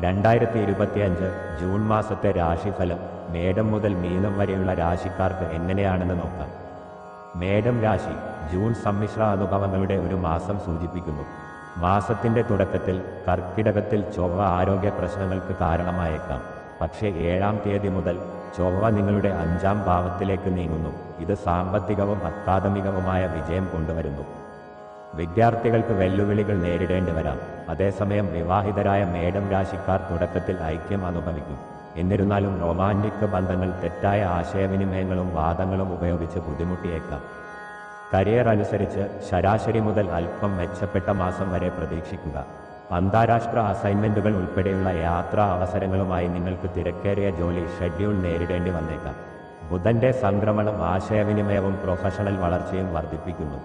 രണ്ടായിരത്തി ഇരുപത്തി അഞ്ച് ജൂൺ മാസത്തെ രാശിഫലം മേടം മുതൽ മീനം വരെയുള്ള രാശിക്കാർക്ക് എങ്ങനെയാണെന്ന് നോക്കാം. മേടം രാശി ജൂൺ സമ്മിശ്ര അനുഭവങ്ങളുടെ ഒരു മാസം സൂചിപ്പിക്കുന്നു. മാസത്തിന്റെ തുടക്കത്തിൽ കർക്കിടകത്തിൽ ചൊവ്വ ആരോഗ്യ പ്രശ്നങ്ങൾക്ക് കാരണമായേക്കാം. പക്ഷേ ഏഴാം തീയതി മുതൽ ചൊവ്വ നിങ്ങളുടെ അഞ്ചാം ഭാവത്തിലേക്ക് നീങ്ങുന്നു. ഇത് സാമ്പത്തികവും അക്കാദമികവുമായ വിജയം കൊണ്ടുവരുന്നു. വിദ്യാർത്ഥികൾക്ക് വെല്ലുവിളികൾ നേരിടേണ്ടി വരാം അതേസമയം വിവാഹിതരായ മേഡം രാശിക്കാർ തുടക്കത്തിൽ ഐക്യം അനുഭവിക്കും. എന്നിരുന്നാലും റൊമാന്റിക് ബന്ധങ്ങൾ തെറ്റായ ആശയവിനിമയങ്ങളും വാദങ്ങളും ഉപയോഗിച്ച് ബുദ്ധിമുട്ടിയേക്കാം. കരിയർ അനുസരിച്ച് ശരാശരി മുതൽ അല്പം മെച്ചപ്പെട്ട മാസം വരെ പ്രതീക്ഷിക്കുക. അന്താരാഷ്ട്ര അസൈൻമെന്റുകൾ ഉൾപ്പെടെയുള്ള യാത്രാ അവസരങ്ങളുമായി നിങ്ങൾക്ക് തിരക്കേറിയ ജോലി ഷെഡ്യൂൾ നേരിടേണ്ടി വന്നേക്കാം. ബുധന്റെ സംക്രമണം ആശയവിനിമയവും പ്രൊഫഷണൽ വളർച്ചയും വർദ്ധിപ്പിക്കുന്നു.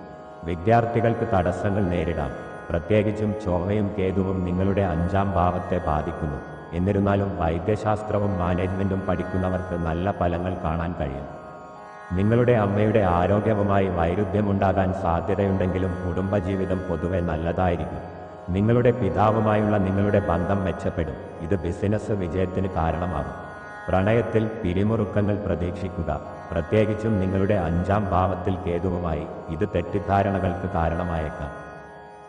വിദ്യാർത്ഥികൾക്ക് തടസ്സങ്ങൾ നേരിടാം. പ്രത്യേകിച്ചും ചൊവ്വയും കേതുവും നിങ്ങളുടെ അഞ്ചാം ഭാവത്തെ ബാധിക്കുന്നു. എന്നിരുന്നാലും വൈദ്യശാസ്ത്രവും മാനേജ്മെന്റും പഠിക്കുന്നവർക്ക് നല്ല ഫലങ്ങൾ കാണാൻ കഴിയും. നിങ്ങളുടെ അമ്മയുടെ ആരോഗ്യവുമായി വൈരുദ്ധ്യമുണ്ടാകാൻ സാധ്യതയുണ്ടെങ്കിലും കുടുംബജീവിതം പൊതുവെ നല്ലതായിരിക്കും. നിങ്ങളുടെ പിതാവുമായുള്ള നിങ്ങളുടെ ബന്ധം മെച്ചപ്പെടും. ഇത് ബിസിനസ് വിജയത്തിന് കാരണമാകും. പ്രണയത്തിൽ പിരിമുറുക്കങ്ങൾ പ്രതീക്ഷിക്കുക. പ്രത്യേകിച്ചും നിങ്ങളുടെ അഞ്ചാം ഭാവത്തിൽ കേതുവുമായി ഇത് തെറ്റിദ്ധാരണകൾക്ക് കാരണമായേക്കാം.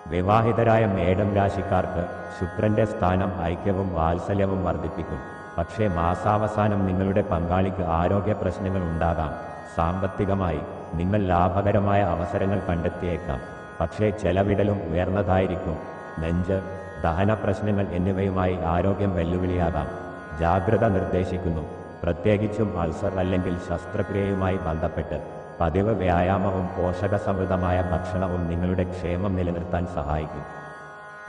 വിവാഹിതരായ മേടം രാശിക്കാർക്ക് ശുക്രന്റെ സ്ഥാനം ഐക്യവും വാത്സല്യവും വർദ്ധിപ്പിക്കും. പക്ഷേ മാസാവസാനം നിങ്ങളുടെ പങ്കാളിക്ക് ആരോഗ്യ പ്രശ്നങ്ങൾ ഉണ്ടാകാം. സാമ്പത്തികമായി നിങ്ങൾ ലാഭകരമായ അവസരങ്ങൾ കണ്ടെത്തിയേക്കാം. പക്ഷേ ചെലവിടലും ഉയർന്നതായിരിക്കും. നെഞ്ച് ദഹന പ്രശ്നങ്ങൾ എന്നിവയുമായി ആരോഗ്യം വെല്ലുവിളിയാകാം. ജാഗ്രത നിർദ്ദേശിക്കുന്നു. പ്രത്യേകിച്ചും അൾസർ അല്ലെങ്കിൽ ശസ്ത്രക്രിയയുമായി ബന്ധപ്പെട്ട് പതിവ് വ്യായാമവും പോഷകസമൃദ്ധമായ ഭക്ഷണവും നിങ്ങളുടെ ക്ഷേമം നിലനിർത്താൻ സഹായിക്കും.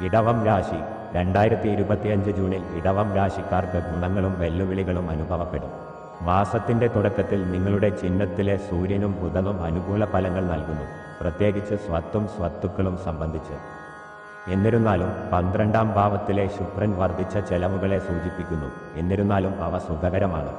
ഇടവം രാശി രണ്ടായിരത്തി ഇരുപത്തിയഞ്ച് ജൂണിൽ ഇടവം രാശിക്കാർക്ക് ഗുണങ്ങളും വെല്ലുവിളികളും അനുഭവപ്പെടും. മാസത്തിന്റെ തുടക്കത്തിൽ നിങ്ങളുടെ ചിഹ്നത്തിലെ സൂര്യനും ബുധനും അനുകൂല ഫലങ്ങൾ നൽകുന്നു. പ്രത്യേകിച്ച് സ്വത്തും സ്വത്തുക്കളും സംബന്ധിച്ച്. എന്നിരുന്നാലും പന്ത്രണ്ടാം ഭാവത്തിലെ ശുക്രൻ വർദ്ധിച്ച ചെലവുകളെ സൂചിപ്പിക്കുന്നു. എന്നിരുന്നാലും അവ സുഖകരമാണ്.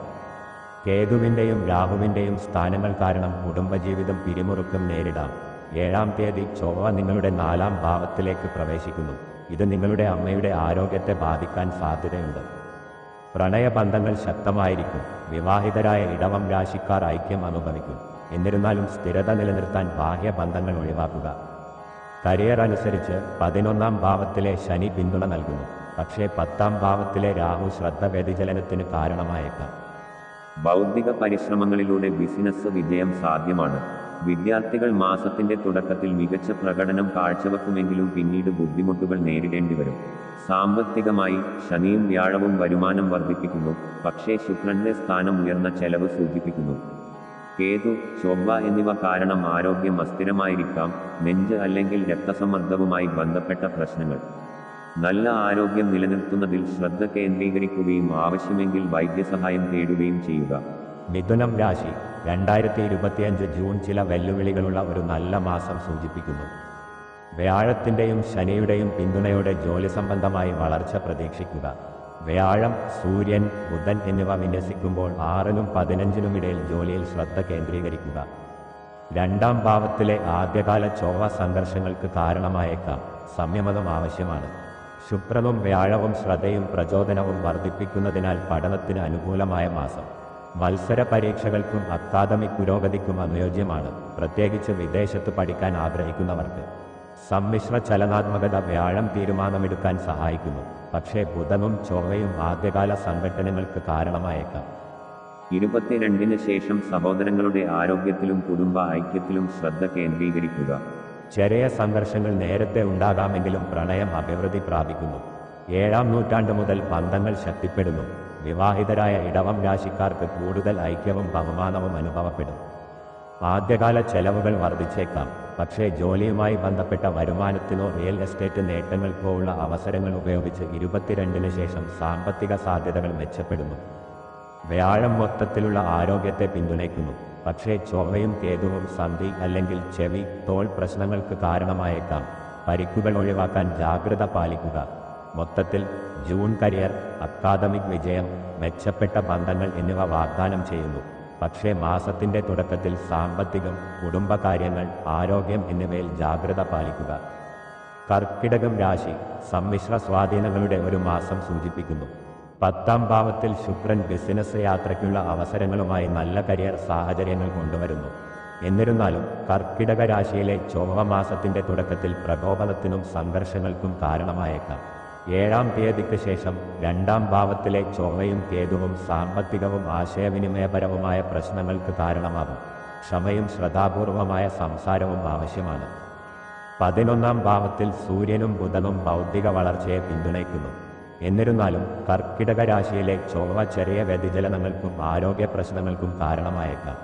കേതുവിന്റെയും രാഹുവിന്റെയും സ്ഥാനങ്ങൾ കാരണം കുടുംബജീവിതം പിരിമുറുക്കം നേരിടാം. ഏഴാം തീയതി ചൊവ്വ നിങ്ങളുടെ നാലാം ഭാവത്തിലേക്ക് പ്രവേശിക്കുന്നു. ഇത് നിങ്ങളുടെ അമ്മയുടെ ആരോഗ്യത്തെ ബാധിക്കാൻ സാധ്യതയുണ്ട്. പ്രണയബന്ധങ്ങൾ ശക്തമായിരിക്കും. വിവാഹിതരായ ഇടവം രാശിക്കാർ ഐക്യം അനുഭവിക്കും. എന്നിരുന്നാലും സ്ഥിരത നിലനിർത്താൻ ബാഹ്യബന്ധങ്ങൾ ഒഴിവാക്കുക. കരിയർ അനുസരിച്ച് പതിനൊന്നാം ഭാവത്തിലെ ശനി പിന്തുണ നൽകുന്നു. പക്ഷേ പത്താം ഭാവത്തിലെ രാഹു ശ്രദ്ധ വ്യതിചലനത്തിന് കാരണമായേക്കാം. ബൗദ്ധിക പരിശ്രമങ്ങളിലൂടെ ബിസിനസ് വിജയം സാധ്യമാണ്. വിദ്യാർത്ഥികൾ മാസത്തിന്റെ തുടക്കത്തിൽ മികച്ച പ്രകടനം കാഴ്ചവെക്കുമെങ്കിലും പിന്നീട് ബുദ്ധിമുട്ടുകൾ നേരിടേണ്ടി വരും സാമ്പത്തികമായി ശനിയും വ്യാഴവും വരുമാനം വർദ്ധിപ്പിക്കുന്നു. പക്ഷേ ശുക്രന്റെ സ്ഥാനം ഉയർന്ന ചെലവ് സൂചിപ്പിക്കുന്നു. കേതു ചൊവ്വ എന്നിവ കാരണം ആരോഗ്യം അസ്ഥിരമായിരിക്കാം നെഞ്ച് അല്ലെങ്കിൽ രക്തസമ്മർദ്ദവുമായി ബന്ധപ്പെട്ട പ്രശ്നങ്ങൾ. നല്ല ആരോഗ്യം നിലനിർത്തുന്നതിൽ ശ്രദ്ധ കേന്ദ്രീകരിക്കുകയും ആവശ്യമെങ്കിൽ വൈദ്യസഹായം തേടുകയും ചെയ്യുക. മിഥുനം രാശി രണ്ടായിരത്തി ഇരുപത്തിയഞ്ച് ജൂൺ ചില വെല്ലുവിളികളുള്ള ഒരു നല്ല മാസം സൂചിപ്പിക്കുന്നു. വ്യാഴത്തിന്റെയും ശനിയുടെയും പിന്തുണയോടെ ജോലി സംബന്ധമായി വളർച്ച പ്രതീക്ഷിക്കുക. വ്യാഴം സൂര്യൻ ബുധൻ എന്നിവ വിന്യസിക്കുമ്പോൾ ആറിനും പതിനഞ്ചിനും ഇടയിൽ ജോലിയിൽ ശ്രദ്ധ കേന്ദ്രീകരിക്കുക. രണ്ടാം ഭാവത്തിലെ ആദ്യകാല ചൊവ്വ സംഘർഷങ്ങൾക്ക് കാരണമായേക്കാം. സംയമതം ആവശ്യമാണ്. ശുക്രനും വ്യാഴവും ശ്രദ്ധയും പ്രചോദനവും വർദ്ധിപ്പിക്കുന്നതിനാൽ പഠനത്തിന് അനുകൂലമായ മാസം. മത്സര പരീക്ഷകൾക്കും അക്കാദമിക് പുരോഗതിക്കും അനുയോജ്യമാണ്. പ്രത്യേകിച്ച് വിദേശത്ത് പഠിക്കാൻ ആഗ്രഹിക്കുന്നവർക്ക്. സമ്മിശ്ര ചലനാത്മകത വ്യാഴം തീരുമാനമെടുക്കാൻ സഹായിക്കുന്നു. പക്ഷേ ബുധനും ചൊവ്വയും ആദ്യകാല സംഘട്ടനങ്ങൾക്ക് കാരണമായേക്കാം. ഇരുപത്തിരണ്ടിന് ശേഷം സഹോദരങ്ങളുടെ ആരോഗ്യത്തിലും കുടുംബ ഐക്യത്തിലും ശ്രദ്ധ കേന്ദ്രീകരിക്കുക. ചെറിയ സംഘർഷങ്ങൾ നേരത്തെ ഉണ്ടാകാമെങ്കിലും പ്രണയം അഭിവൃദ്ധി പ്രാപിക്കുന്നു. ഏഴാം നൂറ്റാണ്ട് മുതൽ ബന്ധങ്ങൾ ശക്തിപ്പെടുന്നു. വിവാഹിതരായ ഇടവം രാശിക്കാർക്ക് കൂടുതൽ ഐക്യവും ബഹുമാനവും അനുഭവപ്പെടും. ആദ്യകാല ചെലവുകൾ വർദ്ധിച്ചേക്കാം. പക്ഷേ ജോലിയുമായി ബന്ധപ്പെട്ട വരുമാനത്തിനോ റിയൽ എസ്റ്റേറ്റ് നേട്ടങ്ങൾക്കോ ഉള്ള അവസരങ്ങൾ ഉപയോഗിച്ച് ഇരുപത്തിരണ്ടിന് ശേഷം സാമ്പത്തിക സാധ്യതകൾ മെച്ചപ്പെടുന്നു. വ്യാഴം മൊത്തത്തിലുള്ള ആരോഗ്യത്തെ പിന്തുണയ്ക്കുന്നു. പക്ഷേ ചൊവ്വയും കേതുവും സന്ധി അല്ലെങ്കിൽ ചെവി തോൾ പ്രശ്നങ്ങൾക്ക് കാരണമായേക്കാം. പരിക്കുകൾ ഒഴിവാക്കാൻ ജാഗ്രത പാലിക്കുക. മൊത്തത്തിൽ ജൂൺ കരിയർ അക്കാദമിക് വിജയം മെച്ചപ്പെട്ട ബന്ധങ്ങൾ എന്നിവ വാഗ്ദാനം ചെയ്യുന്നു. പക്ഷേ മാസത്തിന്റെ തുടക്കത്തിൽ സാമ്പത്തികം കുടുംബകാര്യങ്ങൾ ആരോഗ്യം എന്നിവയിൽ ജാഗ്രത പാലിക്കുക. കർക്കിടകം രാശി സമ്മിശ്ര സ്വാധീനങ്ങളുടെ ഒരു മാസം സൂചിപ്പിക്കുന്നു. പത്താം ഭാവത്തിൽ ശുക്രൻ ബിസിനസ് യാത്രയ്ക്കുള്ള അവസരങ്ങളുമായി നല്ല കരിയർ സാഹചര്യങ്ങൾ കൊണ്ടുവരുന്നു. എന്നിരുന്നാലും കർക്കിടക രാശിയിലെ ചൊവ്വ മാസത്തിന്റെ തുടക്കത്തിൽ പ്രകോപനത്തിനും സംഘർഷങ്ങൾക്കും കാരണമായേക്കാം. ഏഴാം തീയതിക്ക് ശേഷം രണ്ടാം ഭാവത്തിലെ ചൊവ്വയും കേതുവും സാമ്പത്തികവും ആശയവിനിമയപരവുമായ പ്രശ്നങ്ങൾക്ക് കാരണമാകും. ക്ഷമയും ശ്രദ്ധാപൂർവമായ സംസാരവും ആവശ്യമാണ്. പതിനൊന്നാം ഭാവത്തിൽ സൂര്യനും ബുധനും ബൗദ്ധിക വളർച്ചയെ പിന്തുണയ്ക്കുന്നു. എന്നിരുന്നാലും കർക്കിടക രാശിയിലെ ചൊവ്വ ചെറിയ വ്യതിചലനങ്ങൾക്കും ആരോഗ്യ പ്രശ്നങ്ങൾക്കും കാരണമായേക്കാം.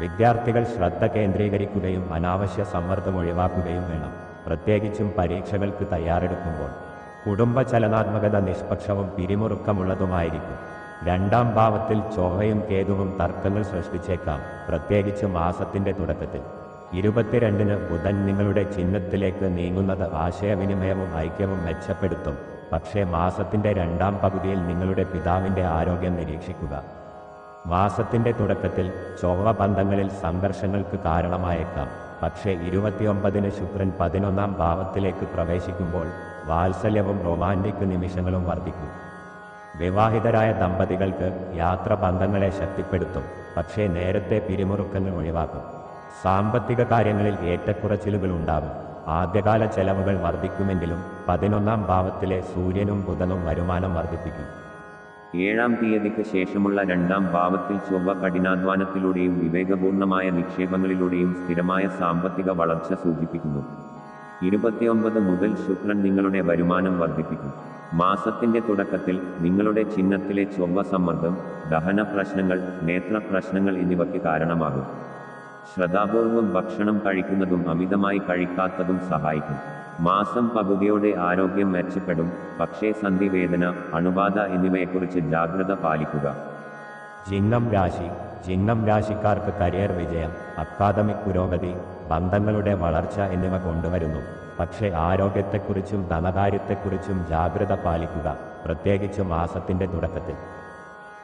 വിദ്യാർത്ഥികൾ ശ്രദ്ധ കേന്ദ്രീകരിക്കുകയും അനാവശ്യ സമ്മർദ്ദം ഒഴിവാക്കുകയും വേണം. പ്രത്യേകിച്ചും പരീക്ഷകൾക്ക് തയ്യാറെടുക്കുമ്പോൾ. കുടുംബ ചലനാത്മകത നിഷ്പക്ഷവും പിരിമുറുക്കമുള്ളതുമായിരിക്കും. രണ്ടാം ഭാവത്തിൽ ചൊവ്വയും കേതുവും തർക്കങ്ങൾ സൃഷ്ടിച്ചേക്കാം. പ്രത്യേകിച്ച് മാസത്തിന്റെ തുടക്കത്തിൽ. ഇരുപത്തിരണ്ടിന് ബുധൻ നിങ്ങളുടെ ചിഹ്നത്തിലേക്ക് നീങ്ങുന്നത് ആശയവിനിമയവും ഐക്യവും മെച്ചപ്പെടുത്തും. പക്ഷേ മാസത്തിന്റെ രണ്ടാം പകുതിയിൽ നിങ്ങളുടെ പിതാവിന്റെ ആരോഗ്യം നിരീക്ഷിക്കുക. മാസത്തിന്റെ തുടക്കത്തിൽ ചൊവ്വ ബന്ധങ്ങളിൽ സംഘർഷങ്ങൾക്ക് കാരണമായേക്കാം. പക്ഷേ ഇരുപത്തിയൊമ്പതിന് ശുക്രൻ പതിനൊന്നാം ഭാവത്തിലേക്ക് പ്രവേശിക്കുമ്പോൾ വാത്സല്യവും റൊമാന്റിക് നിമിഷങ്ങളും വർദ്ധിക്കും. വിവാഹിതരായ ദമ്പതികൾക്ക് യാത്ര ബന്ധങ്ങളെ ശക്തിപ്പെടുത്തും പക്ഷേ നേരത്തെ പിരിമുറുക്കങ്ങൾ ഒഴിവാക്കും. സാമ്പത്തിക കാര്യങ്ങളിൽ ഏറ്റക്കുറച്ചിലുകൾ ഉണ്ടാകും. ആദ്യകാല ചെലവുകൾ വർദ്ധിക്കുമെങ്കിലും പതിനൊന്നാം ഭാവത്തിലെ സൂര്യനും ബുധനും വരുമാനം വർദ്ധിപ്പിക്കും. ഏഴാം തീയതിക്ക് ശേഷമുള്ള രണ്ടാം ഭാവത്തിൽ ചൊവ്വ കഠിനാധ്വാനത്തിലൂടെയും വിവേകപൂർണമായ നിക്ഷേപങ്ങളിലൂടെയും സ്ഥിരമായ സാമ്പത്തിക വളർച്ച സൂചിപ്പിക്കുന്നു. ഇരുപത്തിയൊമ്പത് മുതൽ ശുക്രൻ നിങ്ങളുടെ വരുമാനം വർദ്ധിപ്പിക്കും. മാസത്തിന്റെ തുടക്കത്തിൽ നിങ്ങളുടെ ചിഹ്നത്തിലെ ചൊവ്വ സമ്മർദ്ദം ദഹന പ്രശ്നങ്ങൾ നേത്ര പ്രശ്നങ്ങൾ എന്നിവയ്ക്ക് കാരണമാകും. ശ്രദ്ധാപൂർവം ഭക്ഷണം കഴിക്കുന്നതും അമിതമായി കഴിക്കാത്തതും സഹായിക്കും. മാസം പകുതിയോടെ ആരോഗ്യം മെച്ചപ്പെടും പക്ഷേ സന്ധിവേദന അണുബാധ എന്നിവയെക്കുറിച്ച് ജാഗ്രത പാലിക്കുക. ചിഹ്നം രാശി ചിഹ്നം രാശിക്കാർക്ക് കരിയർ വിജയം അക്കാദമിക് പുരോഗതി ബന്ധങ്ങളുടെ വളർച്ച എന്നിവ കൊണ്ടുവരുന്നു. പക്ഷേ ആരോഗ്യത്തെക്കുറിച്ചും ധനകാര്യത്തെക്കുറിച്ചും ജാഗ്രത പാലിക്കുക പ്രത്യേകിച്ച് മാസത്തിന്റെ തുടക്കത്തിൽ.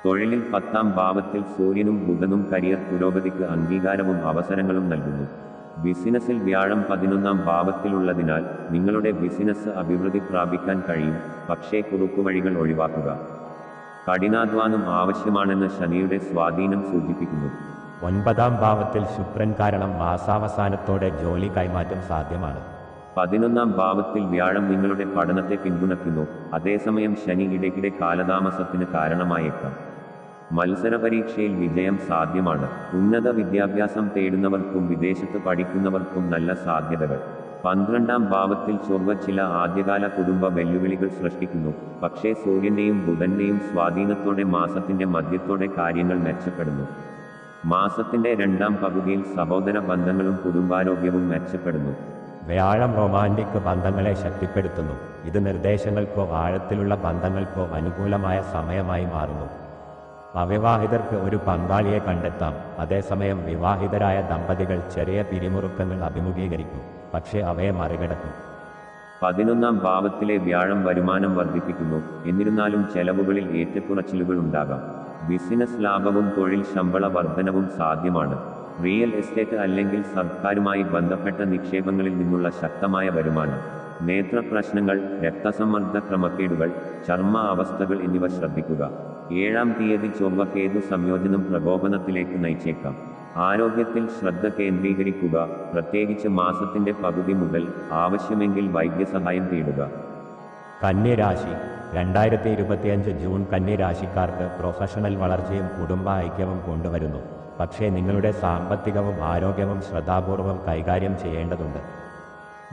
തൊഴിലിൽ പത്താം ഭാവത്തിൽ സൂര്യനും ബുധനും കരിയർ പുരോഗതിക്ക് അംഗീകാരവും അവസരങ്ങളും നൽകുന്നു. ബിസിനസ്സിൽ വ്യാഴം പതിനൊന്നാം ഭാവത്തിലുള്ളതിനാൽ നിങ്ങളുടെ ബിസിനസ് അഭിവൃദ്ധി പ്രാപിക്കാൻ കഴിയും. പക്ഷേ കുറുക്കുവഴികൾ ഒഴിവാക്കുക. കഠിനാധ്വാനം ആവശ്യമാണെന്ന് ശനിയുടെ സ്വാധീനം സൂചിപ്പിക്കുന്നു. ഒൻപതാം ഭാവത്തിൽ ശുക്രൻ കാരണം മാസാവസാനത്തോടെ ജോലി കൈമാറ്റം സാധ്യമാണ്. പതിനൊന്നാം ഭാവത്തിൽ വ്യാഴം നിങ്ങളുടെ പഠനത്തെ പിന്തുണയ്ക്കുന്നു. അതേസമയം ശനി ഇടയ്ക്കിടെ കാലതാമസത്തിന് കാരണമായേക്കാം. മത്സര പരീക്ഷയിൽ വിജയം സാധ്യമാണ്. ഉന്നത വിദ്യാഭ്യാസം തേടുന്നവർക്കും വിദേശത്ത് പഠിക്കുന്നവർക്കും നല്ല സാധ്യതകൾ. പന്ത്രണ്ടാം ഭാവത്തിൽ ചൊവ്വ ചില ആദ്യകാല കുടുംബ വെല്ലുവിളികൾ സൃഷ്ടിക്കുന്നു. പക്ഷേ സൂര്യന്റെയും ബുധന്റെയും സ്വാധീനത്തോടെ മാസത്തിന്റെ മധ്യത്തോടെ കാര്യങ്ങൾ മെച്ചപ്പെടുന്നു. മാസത്തിന്റെ രണ്ടാം പകുതിയിൽ സഹോദര ബന്ധങ്ങളും കുടുംബാരോഗ്യവും മെച്ചപ്പെടുന്നു. വ്യാഴം റൊമാന്റിക് ബന്ധങ്ങളെ ശക്തിപ്പെടുത്തുന്നു. ഇത് നിർദ്ദേശങ്ങൾക്കോ ആഴത്തിലുള്ള ബന്ധങ്ങൾക്കോ അനുകൂലമായ സമയമായി മാറുന്നു. അവിവാഹിതർക്ക് ഒരു പങ്കാളിയെ കണ്ടെത്താം. അതേസമയം വിവാഹിതരായ ദമ്പതികൾ ചെറിയ പിരിമുറുക്കങ്ങൾ അഭിമുഖീകരിക്കും. പക്ഷേ അവയെ മറികടക്കും. പതിനൊന്നാം ഭാവത്തിലെ വ്യാഴം വരുമാനം വർദ്ധിപ്പിക്കുന്നു. എന്നിരുന്നാലും ചെലവുകളിൽ ഏറ്റക്കുറച്ചിലുകൾ ഉണ്ടാകാം. ബിസിനസ് ലാഭവും തൊഴിൽ ശമ്പള വർധനവും സാധ്യമാണ്. റിയൽ എസ്റ്റേറ്റ് അല്ലെങ്കിൽ സർക്കാരുമായി ബന്ധപ്പെട്ട നിക്ഷേപങ്ങളിൽ നിന്നുള്ള ശക്തമായ വരുമാനം. നേത്ര പ്രശ്നങ്ങൾ രക്തസമ്മർദ്ദ ക്രമക്കേടുകൾ ചർമ്മ അവസ്ഥകൾ എന്നിവ ശ്രദ്ധിക്കുക. ഏഴാം തീയതി ചൊവ്വ കേതു സംയോജനം പ്രകോപനത്തിലേക്ക് നയിച്ചേക്കാം. ആരോഗ്യത്തിൽ ശ്രദ്ധ കേന്ദ്രീകരിക്കുക പ്രത്യേകിച്ച് മാസത്തിന്റെ പകുതി മുതൽ ആവശ്യമെങ്കിൽ വൈദ്യസഹായം തേടുക. കന്യരാശി രണ്ടായിരത്തി ഇരുപത്തിയഞ്ച് ജൂൺ കന്യരാശിക്കാർക്ക് പ്രൊഫഷണൽ വളർച്ചയും കുടുംബ ഐക്യവും കൊണ്ടുവരുന്നു. പക്ഷേ നിങ്ങളുടെ സാമ്പത്തികവും ആരോഗ്യവും ശ്രദ്ധാപൂർവം കൈകാര്യം ചെയ്യേണ്ടതുണ്ട്.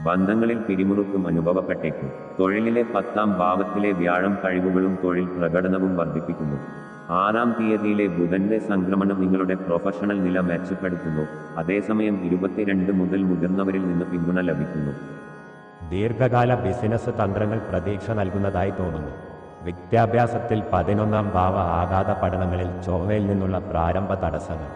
ബന്ധങ്ങളിൽ പിരിമുറുക്കും അനുഭവപ്പെട്ടേക്കും. തൊഴിലിലെ പത്താം ഭാവത്തിലെ വ്യാഴം കഴിവുകളും തൊഴിൽ പ്രകടനവും വർദ്ധിപ്പിക്കുന്നു. ആറാം തീയതിയിലെ ബുധന്റെ സംക്രമണം നിങ്ങളുടെ പ്രൊഫഷണൽ നില മെച്ചപ്പെടുത്തുന്നു. അതേസമയം ഇരുപത്തിരണ്ട് മുതൽ മുതിർന്നവരിൽ നിന്ന് പിന്തുണ ലഭിക്കുന്നു. ദീർഘകാല ബിസിനസ് തന്ത്രങ്ങൾ പ്രതീക്ഷ നൽകുന്നതായി തോന്നുന്നു. വിദ്യാഭ്യാസത്തിൽ പതിനൊന്നാം ഭാവ ആഘാത പഠനങ്ങളിൽ ചൊവ്വയിൽ നിന്നുള്ള പ്രാരംഭ തടസ്സങ്ങൾ.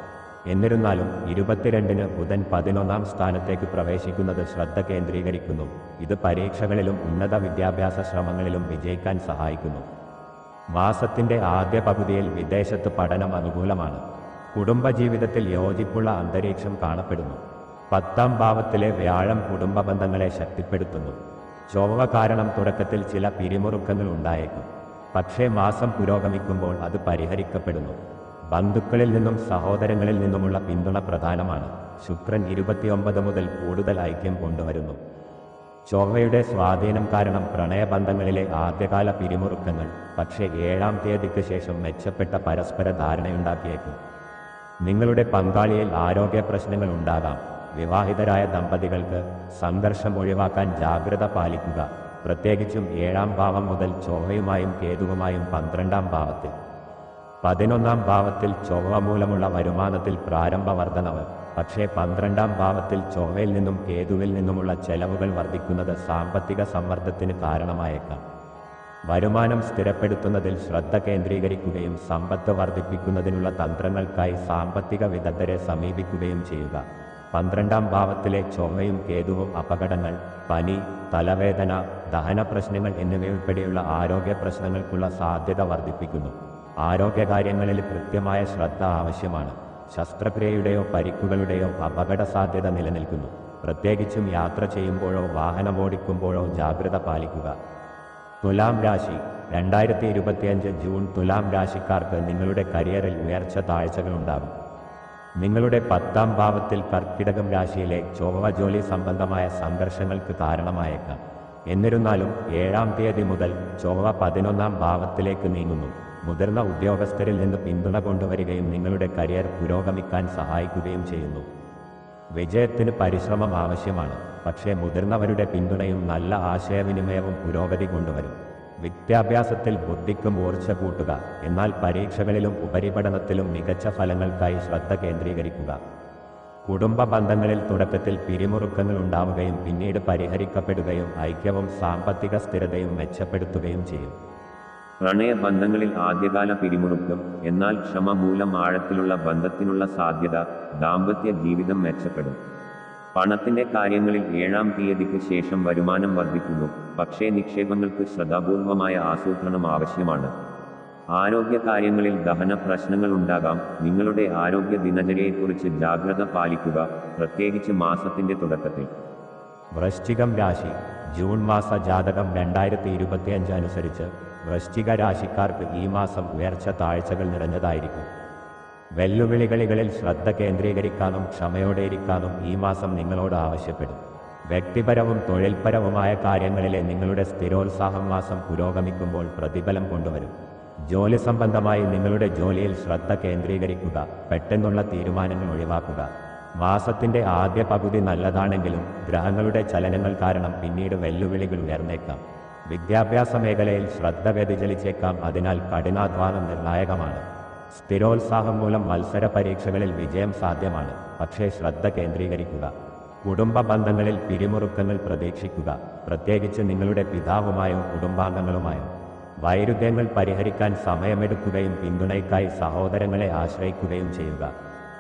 എന്നിരുന്നാലും ഇരുപത്തിരണ്ടിന് ബുധൻ പതിനൊന്നാം സ്ഥാനത്തേക്ക് പ്രവേശിക്കുന്നത് ശ്രദ്ധ കേന്ദ്രീകരിക്കുന്നു. ഇത് പരീക്ഷകളിലും ഉന്നത വിദ്യാഭ്യാസ ശ്രമങ്ങളിലും വിജയിക്കാൻ സഹായിക്കുന്നു. മാസത്തിന്റെ ആദ്യ പകുതിയിൽ വിദേശത്ത് പഠനം അനുകൂലമാണ്. കുടുംബജീവിതത്തിൽ യോജിപ്പുള്ള അന്തരീക്ഷം കാണപ്പെടുന്നു. പത്താം ഭാവത്തിലെ വ്യാഴം കുടുംബ ബന്ധങ്ങളെ ശക്തിപ്പെടുത്തുന്നു. ചൊവ്വ കാരണം തുടക്കത്തിൽ ചില പിരിമുറുക്കങ്ങൾ ഉണ്ടായേക്കും. പക്ഷേ മാസം പുരോഗമിക്കുമ്പോൾ അത് പരിഹരിക്കപ്പെടുന്നു. ബന്ധുക്കളിൽ നിന്നും സഹോദരങ്ങളിൽ നിന്നുമുള്ള പിന്തുണ പ്രധാനമാണ്. ശുക്രൻ ഇരുപത്തിയൊമ്പത് മുതൽ കൂടുതൽ ഐക്യം കൊണ്ടുവരുന്നു. ചൊവ്വയുടെ സ്വാധീനം കാരണം പ്രണയബന്ധങ്ങളിലെ ആദ്യകാല പിരിമുറുക്കങ്ങൾ പക്ഷേ ഏഴാം തീയതിക്ക് ശേഷം മെച്ചപ്പെട്ട പരസ്പര ധാരണയുണ്ടാക്കിയേക്കും. നിങ്ങളുടെ പങ്കാളിയിൽ ആരോഗ്യ പ്രശ്നങ്ങൾ ഉണ്ടാകാം. വിവാഹിതരായ ദമ്പതികൾക്ക് സംഘർഷം ഒഴിവാക്കാൻ ജാഗ്രത പാലിക്കുക. പ്രത്യേകിച്ചും ഏഴാം ഭാവം മുതൽ ചൊവ്വയുമായും കേതുവുമായും പന്ത്രണ്ടാം ഭാവത്തിൽ. പതിനൊന്നാം ഭാവത്തിൽ ചൊവ്വ മൂലമുള്ള വരുമാനത്തിൽ പ്രാരംഭ വർധനവ് പക്ഷേ പന്ത്രണ്ടാം ഭാവത്തിൽ ചൊവ്വയിൽ നിന്നും കേതുവിൽ നിന്നുമുള്ള ചെലവുകൾ വർദ്ധിക്കുന്നത് സാമ്പത്തിക സമ്മർദ്ദത്തിന് കാരണമായേക്കാം. വരുമാനം സ്ഥിരപ്പെടുത്തുന്നതിൽ ശ്രദ്ധ കേന്ദ്രീകരിക്കുകയും സമ്പത്ത് വർദ്ധിപ്പിക്കുന്നതിനുള്ള തന്ത്രങ്ങൾക്കായി സാമ്പത്തിക വിദഗ്ധരെ സമീപിക്കുകയും ചെയ്യുക. പന്ത്രണ്ടാം ഭാവത്തിലെ ചൊവ്വയും കേതുവും അപകടങ്ങൾ പനി തലവേദന ദഹന പ്രശ്നങ്ങൾ എന്നിവയുൾപ്പെടെയുള്ള ആരോഗ്യ പ്രശ്നങ്ങൾക്കുള്ള സാധ്യത വർദ്ധിപ്പിക്കുന്നു. ആരോഗ്യകാര്യങ്ങളിൽ കൃത്യമായ ശ്രദ്ധ ആവശ്യമാണ്. ശസ്ത്രക്രിയയുടെയോ പരിക്കുകളുടെയോ അപകട സാധ്യത നിലനിൽക്കുന്നു. പ്രത്യേകിച്ചും യാത്ര ചെയ്യുമ്പോഴോ വാഹനമോടിക്കുമ്പോഴോ ജാഗ്രത പാലിക്കുക. തുലാം രാശി രണ്ടായിരത്തി ഇരുപത്തിയഞ്ച് ജൂൺ തുലാം രാശിക്കാർക്ക് നിങ്ങളുടെ കരിയറിൽ ഉയർച്ച താഴ്ചകളുണ്ടാകും. നിങ്ങളുടെ പത്താം ഭാവത്തിൽ കർക്കിടകം രാശിയിലെ ചൊവ്വ ജോലി സംബന്ധമായ സംഘർഷങ്ങൾക്ക് കാരണമായേക്കാം. എന്നിരുന്നാലും ഏഴാം തീയതി മുതൽ ചൊവ്വ പതിനൊന്നാം ഭാവത്തിലേക്ക് നീങ്ങുന്നു. മുതിർന്ന ഉദ്യോഗസ്ഥരിൽ നിന്ന് പിന്തുണ കൊണ്ടുവരികയും നിങ്ങളുടെ കരിയർ പുരോഗമിക്കാൻ സഹായിക്കുകയും ചെയ്യുന്നു. വിജയത്തിന് പരിശ്രമം ആവശ്യമാണ്. പക്ഷേ മുതിർന്നവരുടെ പിന്തുണയും നല്ല ആശയവിനിമയവും പുരോഗതി കൊണ്ടുവരും. വിദ്യാഭ്യാസത്തിൽ ബുദ്ധിക്ക് മൂർച്ച കൂട്ടുക. എന്നാൽ പരീക്ഷകളിലും ഉപരിപഠനത്തിലും മികച്ച ഫലങ്ങൾക്കായി ശ്രദ്ധ കേന്ദ്രീകരിക്കുക. കുടുംബ ബന്ധങ്ങളിൽ തുടക്കത്തിൽ പിരിമുറുക്കങ്ങൾ ഉണ്ടാവുകയും പിന്നീട് പരിഹരിക്കപ്പെടുകയും ഐക്യവും സാമ്പത്തിക സ്ഥിരതയും മെച്ചപ്പെടുത്തുകയും ചെയ്യും. പ്രണയബന്ധങ്ങളിൽ ആദ്യകാല പിരിമുറുക്കം എന്നാൽ ക്ഷമ മൂലം ആഴത്തിലുള്ള ബന്ധത്തിനുള്ള സാധ്യത ദാമ്പത്യ ജീവിതം മെച്ചപ്പെടും. പണത്തിന്റെ കാര്യങ്ങളിൽ ഏഴാം തീയതിക്ക് ശേഷം വരുമാനം വർദ്ധിക്കുന്നു. പക്ഷേ നിക്ഷേപങ്ങൾക്ക് ശ്രദ്ധാപൂർവമായ ആസൂത്രണം ആവശ്യമാണ്. ആരോഗ്യ കാര്യങ്ങളിൽ ദഹന പ്രശ്നങ്ങൾ ഉണ്ടാകാം. നിങ്ങളുടെ ആരോഗ്യ ദിനചര്യയെക്കുറിച്ച് ജാഗ്രത പാലിക്കുക. പ്രത്യേകിച്ച് മാസത്തിന്റെ തുടക്കത്തിൽ. വൃശ്ചികം രാശി. ജൂൺ മാസ ജാതകം രണ്ടായിരത്തി ഇരുപത്തിയഞ്ച് അനുസരിച്ച് വൃശ്ചിക രാശിക്കാർക്ക് ഈ മാസം ഉയർച്ച താഴ്ചകൾ നിറഞ്ഞതായിരിക്കും. വെല്ലുവിളികളികളിൽ ശ്രദ്ധ കേന്ദ്രീകരിക്കാനും ക്ഷമയോടെയിരിക്കാനും ഈ മാസം നിങ്ങളോട് ആവശ്യപ്പെടും. വ്യക്തിപരവും തൊഴിൽപരവുമായ കാര്യങ്ങളിലെ നിങ്ങളുടെ സ്ഥിരോത്സാഹം മാസം പുരോഗമിക്കുമ്പോൾ പ്രതിഫലം കൊണ്ടുവരും. ജോലി സംബന്ധമായി നിങ്ങളുടെ ജോലിയിൽ ശ്രദ്ധ കേന്ദ്രീകരിക്കുക പെട്ടെന്നുള്ള തീരുമാനങ്ങൾ ഒഴിവാക്കുക. മാസത്തിന്റെ ആദ്യ പകുതി നല്ലതാണെങ്കിലും ഗ്രഹങ്ങളുടെ ചലനങ്ങൾ കാരണം പിന്നീട് വെല്ലുവിളികൾ ഉയർന്നേക്കാം. വിദ്യാഭ്യാസ മേഖലയിൽ ശ്രദ്ധ വ്യതിചലിച്ചേക്കാം അതിനാൽ കഠിനാധ്വാനം നിർണായകമാണ്. സ്ഥിരോത്സാഹം മൂലം മത്സര പരീക്ഷകളിൽ വിജയം സാധ്യമാണ്. പക്ഷേ ശ്രദ്ധ കേന്ദ്രീകരിക്കുക. കുടുംബ ബന്ധങ്ങളിൽ പിരിമുറുക്കങ്ങൾ പ്രതീക്ഷിക്കുക. പ്രത്യേകിച്ച് നിങ്ങളുടെ പിതാവുമായോ കുടുംബാംഗങ്ങളുമായും. വൈരുദ്ധ്യങ്ങൾ പരിഹരിക്കാൻ സമയമെടുക്കുകയും പിന്തുണയ്ക്കായി സഹോദരങ്ങളെ ആശ്രയിക്കുകയും ചെയ്യുക.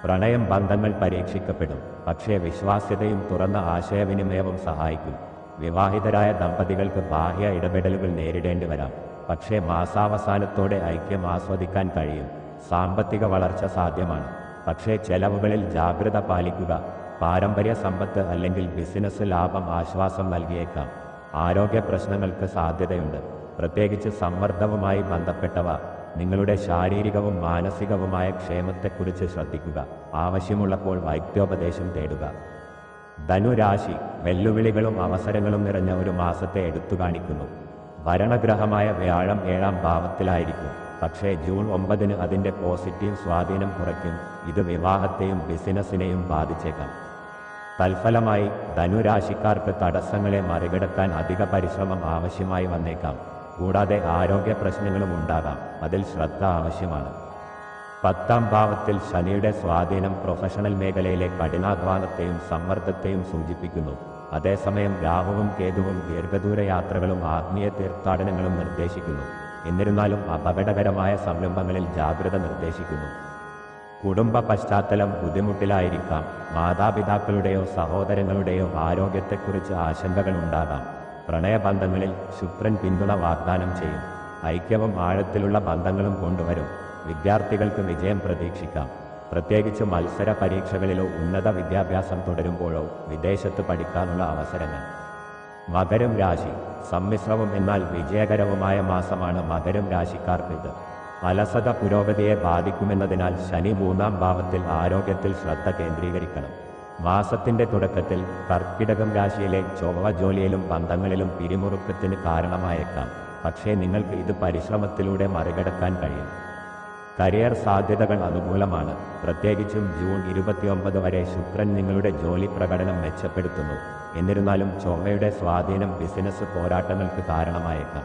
പ്രണയം ബന്ധങ്ങൾ പരീക്ഷിക്കപ്പെടും. പക്ഷേ വിശ്വാസ്യതയും തുറന്ന ആശയവിനിമയവും സഹായിക്കും. വിവാഹിതരായ ദമ്പതികൾക്ക് ബാഹ്യ ഇടപെടലുകൾ നേരിടേണ്ടി വരാം. പക്ഷേ മാസാവസാനത്തോടെ ഐക്യം ആസ്വദിക്കാൻ കഴിയും. സാമ്പത്തിക വളർച്ച സാധ്യമാണ്. പക്ഷേ ചെലവുകളിൽ ജാഗ്രത പാലിക്കുക പാരമ്പര്യ സമ്പത്ത് അല്ലെങ്കിൽ ബിസിനസ് ലാഭം ആശ്വാസം നൽകിയേക്കാം. ആരോഗ്യ പ്രശ്നങ്ങൾക്ക് സാധ്യതയുണ്ട്. പ്രത്യേകിച്ച് സമ്മർദ്ദവുമായി ബന്ധപ്പെട്ടവ നിങ്ങളുടെ ശാരീരികവും മാനസികവുമായ ക്ഷേമത്തെക്കുറിച്ച് ശ്രദ്ധിക്കുക. ആവശ്യമുള്ളപ്പോൾ വൈദ്യോപദേശം തേടുക. ധനുരാശി വെല്ലുവിളികളും അവസരങ്ങളും നിറഞ്ഞ ഒരു മാസത്തെ എടുത്തു കാണിക്കുന്നു ഭരണഗ്രഹമായ വ്യാഴം ഏഴാം ഭാവത്തിലായിരിക്കും. പക്ഷേ ജൂൺ ഒമ്പതിന് അതിന്റെ പോസിറ്റീവ് സ്വാധീനം കുറയ്ക്കും. ഇത് വിവാഹത്തെയും ബിസിനസ്സിനെയും ബാധിച്ചേക്കാം. തൽഫലമായി ധനുരാശിക്കാർക്ക് തടസ്സങ്ങളെ മറികടക്കാൻ അധിക പരിശ്രമം ആവശ്യമായി വന്നേക്കാം. കൂടാതെ ആരോഗ്യ പ്രശ്നങ്ങളും ഉണ്ടാകാം. അതിൽ ശ്രദ്ധ ആവശ്യമാണ്. പത്താം ഭാവത്തിൽ ശനിയുടെ സ്വാധീനം പ്രൊഫഷണൽ മേഖലയിലെ കഠിനാധ്വാനത്തെയും സമ്മർദ്ദത്തെയും സൂചിപ്പിക്കുന്നു. അതേസമയം രാഹുവും കേതുവും ദീർഘദൂര യാത്രകളും ആത്മീയ തീർത്ഥാടനങ്ങളും നിർദ്ദേശിക്കുന്നു. എന്നിരുന്നാലും അപകടകരമായ സംരംഭങ്ങളിൽ ജാഗ്രത നിർദ്ദേശിക്കുന്നു. കുടുംബ പശ്ചാത്തലം ബുദ്ധിമുട്ടിലായിരിക്കാം. മാതാപിതാക്കളുടെയോ സഹോദരങ്ങളുടെയോ ആരോഗ്യത്തെക്കുറിച്ച് ആശങ്കകൾ ഉണ്ടാകാം പ്രണയബന്ധങ്ങളിൽ ശുക്രൻ പിന്തുണ വാഗ്ദാനം ചെയ്യും. ഐക്യവും ആഴത്തിലുള്ള ബന്ധങ്ങളും കൊണ്ടുവരും. വിദ്യാർത്ഥികൾക്ക് വിജയം പ്രതീക്ഷിക്കാം. പ്രത്യേകിച്ച് മത്സര പരീക്ഷകളിലോ ഉന്നത വിദ്യാഭ്യാസം തുടരുമ്പോഴോ വിദേശത്ത് പഠിക്കാനുള്ള അവസരങ്ങൾ. മകരം രാശി. സമ്മിശ്രവും എന്നാൽ വിജയകരവുമായ മാസമാണ് മകരം രാശിക്കാർക്ക് ഇത് അലസത പുരോഗതിയെ ബാധിക്കുമെന്നതിനാൽ ശനി മൂന്നാം ഭാവത്തിൽ ആരോഗ്യത്തിൽ ശ്രദ്ധ കേന്ദ്രീകരിക്കണം. മാസത്തിന്റെ തുടക്കത്തിൽ കർക്കിടകം രാശിയിലെ ചൊവ്വ ജോലിയിലും ബന്ധങ്ങളിലും പിരിമുറുക്കത്തിന് കാരണമായേക്കാം. പക്ഷേ നിങ്ങൾക്ക് ഇത് പരിശ്രമത്തിലൂടെ മറികടക്കാൻ കഴിയും. കരിയർ സാധ്യതകൾ അനുകൂലമാണ്. പ്രത്യേകിച്ചും ജൂൺ ഇരുപത്തിയൊമ്പത് വരെ ശുക്രൻ നിങ്ങളുടെ ജോലി പ്രകടനം മെച്ചപ്പെടുത്തുന്നു. എന്നിരുന്നാലും ചൊവ്വയുടെ സ്വാധീനം ബിസിനസ് പോരാട്ടങ്ങൾക്ക് കാരണമായേക്കാം.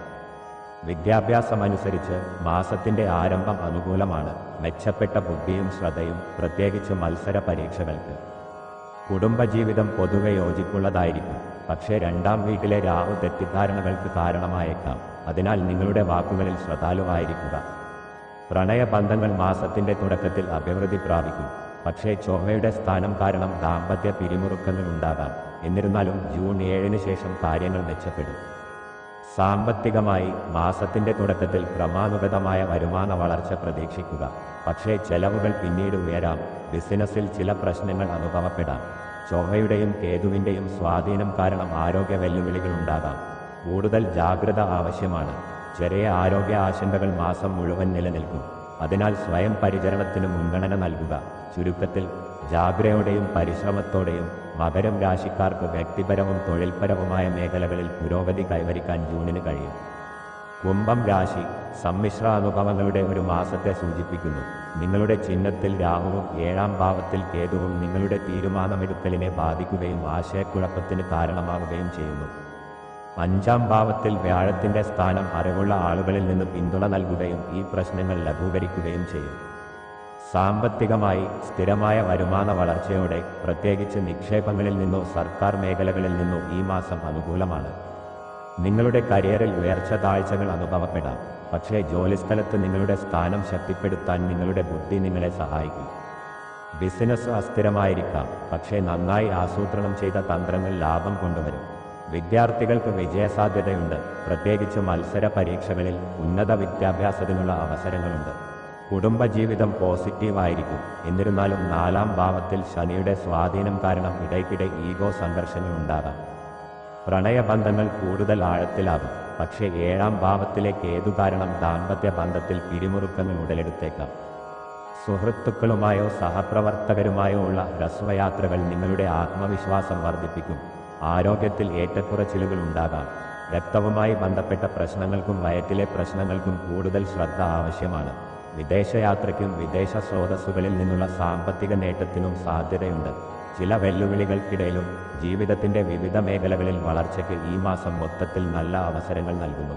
വിദ്യാഭ്യാസമനുസരിച്ച് മാസത്തിന്റെ ആരംഭം അനുകൂലമാണ്. മെച്ചപ്പെട്ട ബുദ്ധിയും ശ്രദ്ധയും പ്രത്യേകിച്ച് മത്സര പരീക്ഷകൾക്ക്. കുടുംബജീവിതം പൊതുവെ യോജിപ്പുള്ളതായിരിക്കും. പക്ഷേ രണ്ടാം വീട്ടിലെ രാഹു തെറ്റിദ്ധാരണകൾക്ക് കാരണമായേക്കാം. അതിനാൽ നിങ്ങളുടെ വാക്കുകളിൽ ശ്രദ്ധാലുവായിരിക്കുക. പ്രണയബന്ധങ്ങൾ മാസത്തിന്റെ തുടക്കത്തിൽ അഭിവൃദ്ധി പ്രാപിക്കും. പക്ഷേ ചൊവ്വയുടെ സ്ഥാനം കാരണം ദാമ്പത്യ പിരിമുറുക്കങ്ങൾ ഉണ്ടാകാം എന്നിരുന്നാലും ജൂൺ ഏഴിന് ശേഷം കാര്യങ്ങൾ മെച്ചപ്പെടും. സാമ്പത്തികമായി മാസത്തിന്റെ തുടക്കത്തിൽ ക്രമാനുഗതമായ വരുമാന വളർച്ച പ്രതീക്ഷിക്കുക. പക്ഷേ ചെലവുകൾ പിന്നീട് ഉയരാം. ബിസിനസ്സിൽ ചില പ്രശ്നങ്ങൾ അനുഭവപ്പെടാം. ചൊവ്വയുടെയും കേതുവിന്റെയും സ്വാധീനം കാരണം ആരോഗ്യ വെല്ലുവിളികൾ ഉണ്ടാകാം. കൂടുതൽ ജാഗ്രത ആവശ്യമാണ്. ചെറിയ ആരോഗ്യ ആശങ്കകൾ മാസം മുഴുവൻ നിലനിൽക്കും. അതിനാൽ സ്വയം പരിചരണത്തിന് മുൻഗണന നൽകുക. ചുരുക്കത്തിൽ ജാഗ്രതയോടെയും പരിശ്രമത്തോടെയും മകരം രാശിക്കാർക്ക് വ്യക്തിപരവും തൊഴിൽപരവുമായ മേഖലകളിൽ പുരോഗതി കൈവരിക്കാൻ ജൂണിന് കഴിയും. കുംഭം രാശി സമ്മിശ്ര അനുഭവങ്ങളുടെ ഒരു മാസത്തെ സൂചിപ്പിക്കുന്നു. നിങ്ങളുടെ ചിഹ്നത്തിൽ രാഹുവും ഏഴാം ഭാവത്തിൽ കേതുവും നിങ്ങളുടെ തീരുമാനമെടുക്കലിനെ ബാധിക്കുകയും ആശയക്കുഴപ്പത്തിന് കാരണമാവുകയും ചെയ്യുന്നു. അഞ്ചാം ഭാവത്തിൽ വ്യാഴത്തിന്റെ സ്ഥാനം അറിവുള്ള ആളുകളിൽ നിന്ന് പിന്തുണ നൽകുകയും ഈ പ്രശ്നങ്ങൾ ലഘൂകരിക്കുകയും ചെയ്യും. സാമ്പത്തികമായി സ്ഥിരമായ വരുമാന വളർച്ചയോടെ പ്രത്യേകിച്ച് നിക്ഷേപങ്ങളിൽ നിന്നോ സർക്കാർ മേഖലകളിൽ നിന്നോ ഈ മാസം അനുകൂലമാണ്. നിങ്ങളുടെ കരിയറിൽ ഉയർച്ച താഴ്ചകൾ അനുഭവപ്പെടാം. പക്ഷേ ജോലിസ്ഥലത്ത് നിങ്ങളുടെ സ്ഥാനം ശക്തിപ്പെടുത്താൻ നിങ്ങളുടെ ബുദ്ധി നിങ്ങളെ സഹായിക്കും. ബിസിനസ് അസ്ഥിരമായിരിക്കാം. പക്ഷേ നന്നായി ആസൂത്രണം ചെയ്ത തന്ത്രങ്ങൾ ലാഭം കൊണ്ടുവരും. വിദ്യാർത്ഥികൾക്ക് വിജയസാധ്യതയുണ്ട്. പ്രത്യേകിച്ച് മത്സര പരീക്ഷകളിൽ ഉന്നത വിദ്യാഭ്യാസത്തിനുള്ള അവസരങ്ങളുണ്ട്. കുടുംബജീവിതം പോസിറ്റീവായിരിക്കും. എന്നിരുന്നാലും നാലാം ഭാവത്തിൽ ശനിയുടെ സ്വാധീനം കാരണം ഇടയ്ക്കിടെ ഈഗോ സംഘർഷങ്ങൾ ഉണ്ടാകാം. പ്രണയബന്ധങ്ങൾ കൂടുതൽ ആഴത്തിലാകും. പക്ഷേ ഏഴാം ഭാവത്തിലെ കേതു കാരണം ദാമ്പത്യ ബന്ധത്തിൽ പിരിമുറുക്കങ്ങൾ ഉടലെടുത്തേക്കാം. സുഹൃത്തുക്കളുമായോ സഹപ്രവർത്തകരുമായോ ഉള്ള ഹ്രസ്വയാത്രകൾ നിങ്ങളുടെ ആത്മവിശ്വാസം വർദ്ധിപ്പിക്കും. ആരോഗ്യത്തിൽ ഏറ്റക്കുറച്ചിലുകൾ ഉണ്ടാകാം. രക്തവുമായി ബന്ധപ്പെട്ട പ്രശ്നങ്ങൾക്കും വയറ്റിലെ പ്രശ്നങ്ങൾക്കും കൂടുതൽ ശ്രദ്ധ ആവശ്യമാണ്. വിദേശയാത്രയ്ക്കും വിദേശ സ്രോതസ്സുകളിൽ നിന്നുള്ള സാമ്പത്തിക നേട്ടത്തിനും സാധ്യതയുണ്ട്. ചില വെല്ലുവിളികൾക്കിടയിലും ജീവിതത്തിന്റെ വിവിധ മേഖലകളിൽ വളർച്ചയ്ക്ക് ഈ മാസം മൊത്തത്തിൽ നല്ല അവസരങ്ങൾ നൽകുന്നു.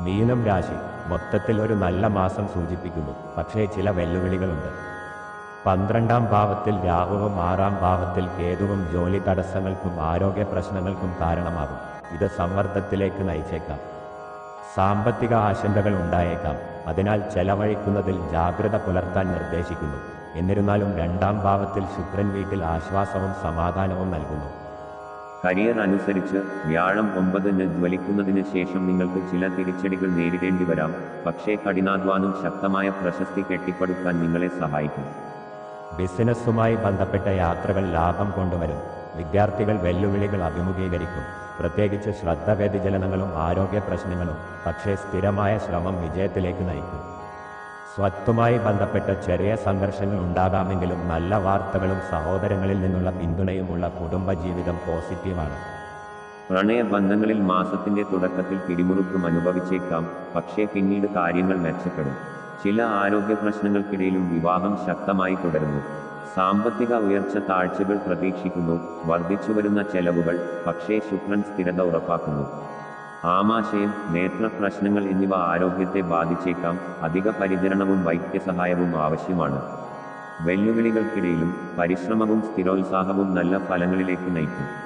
മീനം രാശി മൊത്തത്തിൽ ഒരു നല്ല മാസം സൂചിപ്പിക്കുന്നു. പക്ഷേ ചില വെല്ലുവിളികളുണ്ട്. പന്ത്രണ്ടാം ഭാവത്തിൽ രാഹുവും ആറാം ഭാവത്തിൽ കേതുവും ജോലി തടസ്സങ്ങൾക്കും ആരോഗ്യ പ്രശ്നങ്ങൾക്കും കാരണമാകും. ഇത് സമ്മർദ്ദത്തിലേക്ക് നയിച്ചേക്കാം. സാമ്പത്തിക ആശങ്കകൾ ഉണ്ടായേക്കാം. അതിനാൽ ചെലവഴിക്കുന്നതിൽ ജാഗ്രത പുലർത്താൻ നിർദ്ദേശിക്കുന്നു. എന്നിരുന്നാലും രണ്ടാം ഭാവത്തിൽ ശുക്രൻ വീട്ടിൽ ആശ്വാസവും സമാധാനവും നൽകുന്നു. കരിയർ അനുസരിച്ച് വ്യാഴം ഒമ്പതിന് ജ്വലിക്കുന്നതിന് ശേഷം നിങ്ങൾക്ക് ചില തിരിച്ചടികൾ നേരിടേണ്ടി വരാം. പക്ഷേ കഠിനാധ്വാനം ശക്തമായ പ്രശസ്തി കെട്ടിപ്പടുക്കാൻ നിങ്ങളെ സഹായിക്കും. ബിസിനസ്സുമായി ബന്ധപ്പെട്ട യാത്രകൾ ലാഭം കൊണ്ടുവരും. വിദ്യാർത്ഥികൾ വെല്ലുവിളികൾ അഭിമുഖീകരിക്കും. പ്രത്യേകിച്ച് ശ്രദ്ധ വ്യതിചലനങ്ങളും ആരോഗ്യ പ്രശ്നങ്ങളും പക്ഷേ സ്ഥിരമായ ശ്രമം വിജയത്തിലേക്ക് നയിക്കും. സ്വത്തുമായി ബന്ധപ്പെട്ട ചെറിയ സംഘർഷങ്ങൾ ഉണ്ടാകാമെങ്കിലും നല്ല വാർത്തകളും സഹോദരങ്ങളിൽ നിന്നുള്ള പിന്തുണയുമുള്ള കുടുംബജീവിതം പോസിറ്റീവാണ്. പ്രണയബന്ധങ്ങളിൽ മാസത്തിന്റെ തുടക്കത്തിൽ പിരിമുറുക്കം അനുഭവിച്ചേക്കാം പക്ഷേ പിന്നീട് കാര്യങ്ങൾ മെച്ചപ്പെടും. ചില ആരോഗ്യ പ്രശ്നങ്ങൾക്കിടയിലും വിവാഹം ശക്തമായി തുടരുന്നു. സാമ്പത്തിക ഉയർച്ച താഴ്ചകൾ പ്രതീക്ഷിക്കുന്നു വർദ്ധിച്ചുവരുന്ന ചെലവുകൾ പക്ഷേ ശുക്രൻ സ്ഥിരത ഉറപ്പാക്കുന്നു. ആമാശയം നേത്ര പ്രശ്നങ്ങൾ എന്നിവ ആരോഗ്യത്തെ ബാധിച്ചേക്കാം അധിക പരിചരണവും വൈദ്യസഹായവും ആവശ്യമാണ്. വെല്ലുവിളികൾക്കിടയിലും പരിശ്രമവും സ്ഥിരോത്സാഹവും നല്ല ഫലങ്ങളിലേക്ക് നയിക്കും.